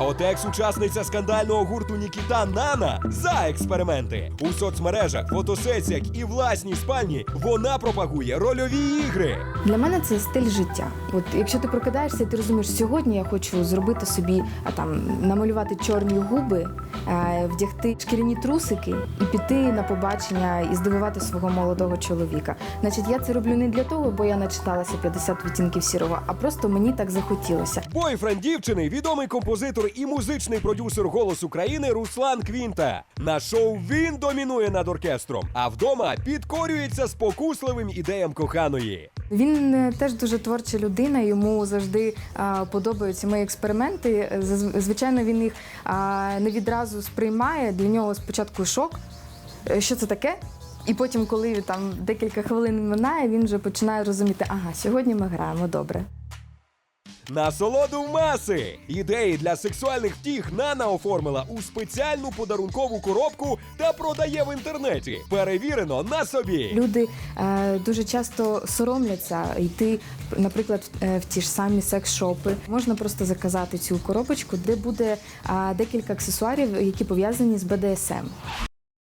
От екс-учасниця скандального гурту Нікіта Нана за експерименти у соцмережах, фотосесіях і власній спальні вона пропагує рольові ігри. Для мене це стиль життя. От якщо ти прокидаєшся, ти розумієш, сьогодні я хочу зробити собі а там намалювати чорні губи, е, вдягти шкіряні трусики і піти на побачення і здивувати свого молодого чоловіка. Значить, я це роблю не для того, бо я начиталася 50 відтінків сірого, а просто мені так захотілося. Бойфренд дівчини, відомий композитор і музичний продюсер «Голос України» Руслан Квінта. На шоу він домінує над оркестром, а вдома підкорюється спокусливим ідеям коханої. Він е, теж дуже творча людина. Йому завжди а, подобаються мої експерименти. Заз- Звичайно, він їх а, не відразу сприймає. Для нього спочатку шок. Е, Що це таке? І потім, коли там декілька хвилин минає, він вже починає розуміти, ага, сьогодні ми граємо добре. Насолоду маси! Ідеї для сексуальних втіх Нана оформила у спеціальну подарункову коробку та продає в інтернеті. Перевірено на собі. Люди е, дуже часто соромляться йти, наприклад, е, в ті ж самі секс-шопи. Можна просто заказати цю коробочку, де буде е, декілька аксесуарів, які пов'язані з БДСМ.